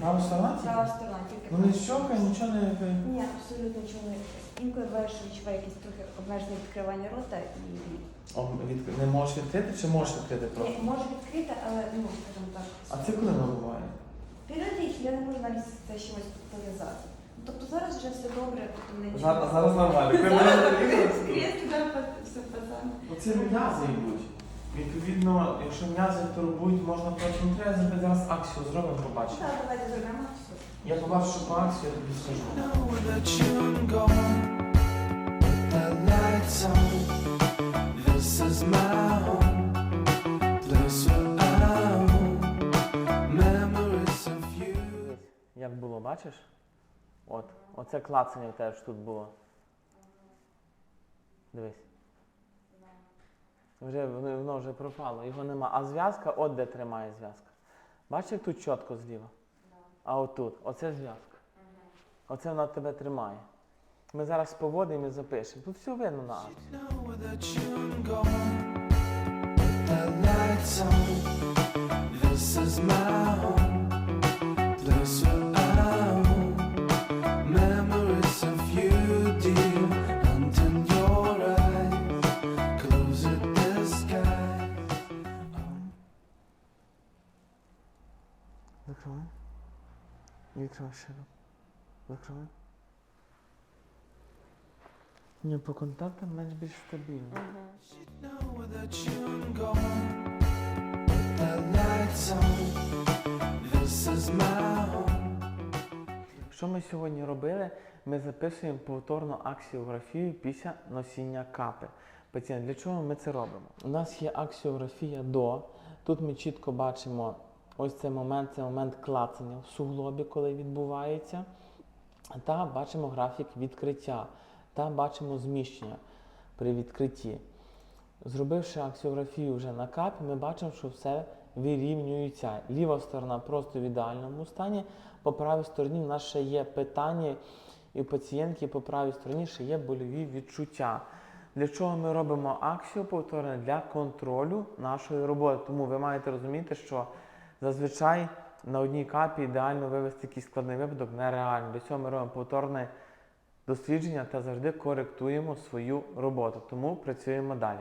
Права сторона? тільки? Права сторона, тільки Ну не щока, нічого не Ні, абсолютно нічого не інколи буває, що відчуває якесь трохи обмежене відкривання рота і О, від... не можеш відкрити чи можеш відкрити просто? Ні, може відкрити, але ну скажімо так. А це коли воно буває? Періодично я не можу навіть це з чимось пов'язати. Ну, Тобто зараз вже все добре, тобто не Зараз, зараз нормально. Креслі, да, все пацан. Оце м'язи йдуть. Відповідно, якщо м'язи турбують, можна просто не треба зробити зараз акцію, зробимо, побачимо. Так, давайте зробимо все. Я побачу, що по акції, я тобі скажу. Як було, бачиш? От, оце клацання в тебе ж тут було. Дивись. Вже воно, воно вже пропало, його нема. А зв'язка, от де тримає зв'язка. Бачиш, як тут чітко зліва? А отут, оце зв'язка. Оце вона тебе тримає. Ми зараз поводимо і запишемо. Тут все видно на акті. Закривай. Відкривай широко. Закривай. Ні, по контактам менш більш стабільно. Що ми сьогодні робили? Ми записуємо повторну аксіографію після носіння капи. Пацієнт, для чого ми це робимо? У нас є аксіографія до. Тут ми чітко бачимо ось цей момент, це момент клацання в суглобі, коли відбувається. Та бачимо графік відкриття, та бачимо зміщення при відкритті. Зробивши аксіографію вже на капі, ми бачимо, що все вирівнюється. Ліва сторона просто в ідеальному стані. По правій стороні в нас ще є питання, і у пацієнтки по правій стороні ще є больові відчуття. Для чого ми робимо аксіо повторне? Для контролю нашої роботи. Тому ви маєте розуміти, що зазвичай на одній капі ідеально вивести якийсь складний випадок нереально. До цього ми робимо повторне дослідження та завжди коректуємо свою роботу. Тому працюємо далі.